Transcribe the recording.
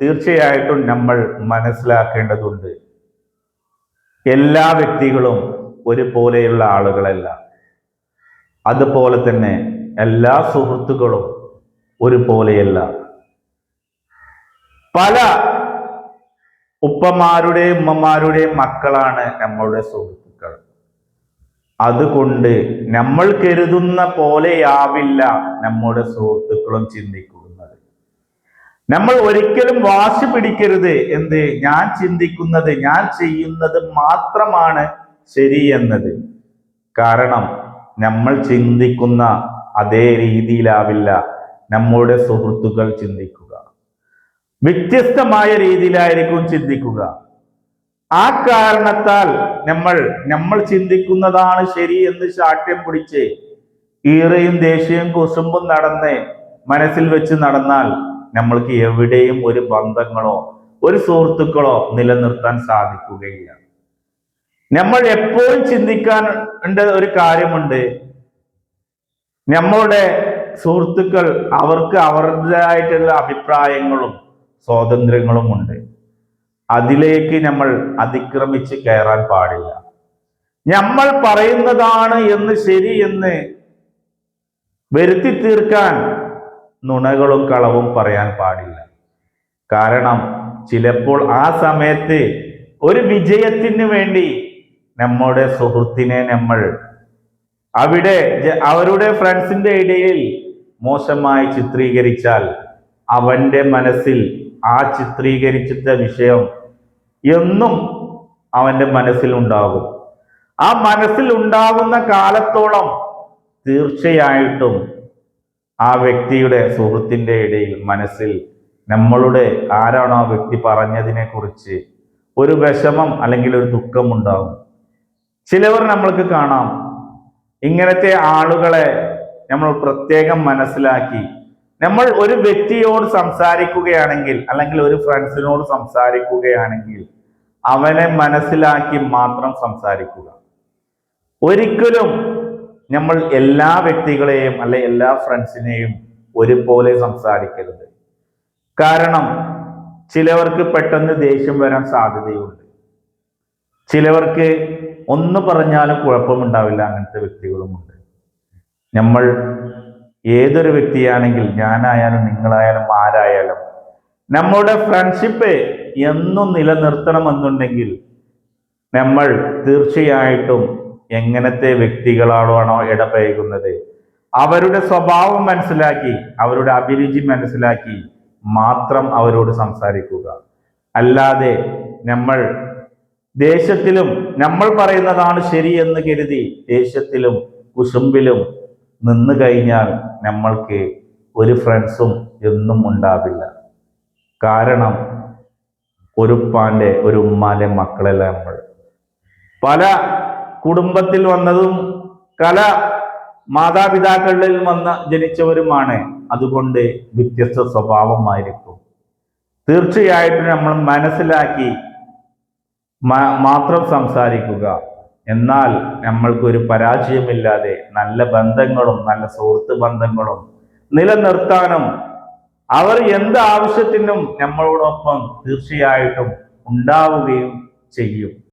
തീർച്ചയായിട്ടും നമ്മൾ മനസ്സിലാക്കേണ്ടതുണ്ട്. എല്ലാ വ്യക്തികളും ഒരുപോലെയുള്ള ആളുകളല്ല. അതുപോലെ തന്നെ എല്ലാ സുഹൃത്തുക്കളും ഒരുപോലെയല്ല. പല ഉപ്പമാരുടെയും ഉമ്മമാരുടെയും മക്കളാണ് നമ്മളുടെ സുഹൃത്തുക്കൾ. അതുകൊണ്ട് നമ്മൾ കരുതുന്ന പോലെയാവില്ല നമ്മുടെ സുഹൃത്തുക്കളും ചിന്തിക്കുന്നത് നമ്മൾ ഒരിക്കലും വാശി പിടിക്കരുത്. എന്ത്? ഞാൻ ചിന്തിക്കുന്നത് ഞാൻ ചെയ്യുന്നത് മാത്രമാണ് ശരി എന്നത്. കാരണം നമ്മൾ ചിന്തിക്കുന്ന അതേ രീതിയിലാവില്ല. നമ്മുടെ സുഹൃത്തുക്കൾ ചിന്തിക്കുക. വ്യത്യസ്തമായ രീതിയിലായിരിക്കും ചിന്തിക്കുക. ആ കാരണത്താൽ നമ്മൾ നമ്മൾ ചിന്തിക്കുന്നതാണ് ശരി എന്ന് ശാഠ്യം പിടിച്ച് ഈറയും ദേഷ്യവും കുസുമ്പും നടന്ന് മനസ്സിൽ വെച്ച് നടന്നാൽ നമ്മൾക്ക് എവിടെയും ഒരു ബന്ധങ്ങളോ ഒരു സുഹൃത്തുക്കളോ നിലനിർത്താൻ സാധിക്കുകയില്ല. നമ്മൾ എപ്പോഴും ചിന്തിക്കാൻ ഒരു കാര്യമുണ്ട്. നമ്മളുടെ സുഹൃത്തുക്കൾ അവർക്ക് അവരുടേതായിട്ടുള്ള അഭിപ്രായങ്ങളും സ്വാതന്ത്ര്യങ്ങളും ഉണ്ട്. അതിലേക്ക് നമ്മൾ അതിക്രമിച്ച് കയറാൻ പാടില്ല. നമ്മൾ പറയുന്നതാണ് എന്ന് ശരി എന്ന് വരുത്തി തീർക്കാൻ നുണകളും കളവും പറയാൻ പാടില്ല. കാരണം ചിലപ്പോൾ ആ സമയത്ത് ഒരു വിജയത്തിന് വേണ്ടി നമ്മുടെ സുഹൃത്തിനെ നമ്മൾ അവിടെ അവരുടെ ഫ്രണ്ട്സിന്റെ ഇടയിൽ മോശമായി ചിത്രീകരിച്ചാൽ അവന്റെ മനസ്സിൽ ആ ചിത്രീകരിച്ചിട്ട വിഷയം എന്നും അവന്റെ മനസ്സിൽ ഉണ്ടാകും. ആ മനസ്സിൽ ഉണ്ടാകുന്ന കാലത്തോളം തീർച്ചയായിട്ടും ആ വ്യക്തിയുടെ സുഹൃത്തിന്റെ ഇടയിൽ മനസ്സിൽ നമ്മളുടെ ആരാണോ ആ വ്യക്തി പറഞ്ഞതിനെ കുറിച്ച് ഒരു വിഷമം അല്ലെങ്കിൽ ഒരു ദുഃഖം ഉണ്ടാകും ചിലവർ നമ്മൾക്ക് കാണാം. ഇങ്ങനത്തെ ആളുകളെ നമ്മൾ പ്രത്യേകം മനസ്സിലാക്കി. നമ്മൾ ഒരു വ്യക്തിയോട് സംസാരിക്കുകയാണെങ്കിൽ അല്ലെങ്കിൽ ഒരു ഫ്രണ്ട്സിനോട് സംസാരിക്കുകയാണെങ്കിൽ അവനെ മനസ്സിലാക്കി മാത്രം സംസാരിക്കുക. ഒരിക്കലും നമ്മൾ എല്ലാ വ്യക്തികളെയും അല്ലെ എല്ലാ ഫ്രണ്ട്സിനെയും ഒരുപോലെ സംസാരിക്കരുത്. കാരണം ചിലവർക്ക് പെട്ടെന്ന് ദേഷ്യം വരാൻ സാധ്യതയുണ്ട്. ചിലവർക്ക് ഒന്ന് പറഞ്ഞാലും കുഴപ്പമുണ്ടാവില്ല അങ്ങനത്തെ വ്യക്തികളുമുണ്ട്. നമ്മൾ ഏതൊരു വ്യക്തിയാണെങ്കിൽ ഞാനായാലും നിങ്ങളായാലും ആരായാലും നമ്മുടെ ഫ്രണ്ട്ഷിപ്പ് എന്നും നിലനിർത്തണമെന്നുണ്ടെങ്കിൽ നമ്മൾ തീർച്ചയായിട്ടും എങ്ങനത്തെ വ്യക്തികളാണോ ഇടപഴകുന്നത്? അവരുടെ സ്വഭാവം മനസ്സിലാക്കി അവരുടെ അഭിരുചി മനസ്സിലാക്കി മാത്രം അവരോട് സംസാരിക്കുക. അല്ലാതെ നമ്മൾ ദേശത്തിലും നമ്മൾ പറയുന്നതാണ് ശരി എന്ന് കരുതി ദേശത്തിലും കുശുമ്പിലും നിന്ന് കഴിഞ്ഞാൽ നമ്മൾക്ക് ഒരു ഫ്രണ്ട്സും എന്നും ഉണ്ടാവില്ല. കാരണം ഒരു ഉപ്പാന്റെ ഒരു ഉമ്മാന്റെ മക്കളല്ല നമ്മൾ. പല കുടുംബത്തിൽ വന്നതും കല മാതാപിതാക്കളിൽ വന്ന ജനിച്ചവരുമാണ്. അതുകൊണ്ട് വ്യത്യസ്ത സ്വഭാവമായിരിക്കും. തീർച്ചയായിട്ടും നമ്മൾ മനസ്സിലാക്കി മാത്രം സംസാരിക്കുക. എന്നാൽ നമ്മൾക്കൊരു പരാജയമില്ലാതെ നല്ല ബന്ധങ്ങളും നല്ല സുഹൃത്ത് ബന്ധങ്ങളും നിലനിർത്താനും അവർ എന്ത് ആവശ്യത്തിനും നമ്മളോടൊപ്പം തീർച്ചയായിട്ടും ഉണ്ടാവുകയും ചെയ്യും.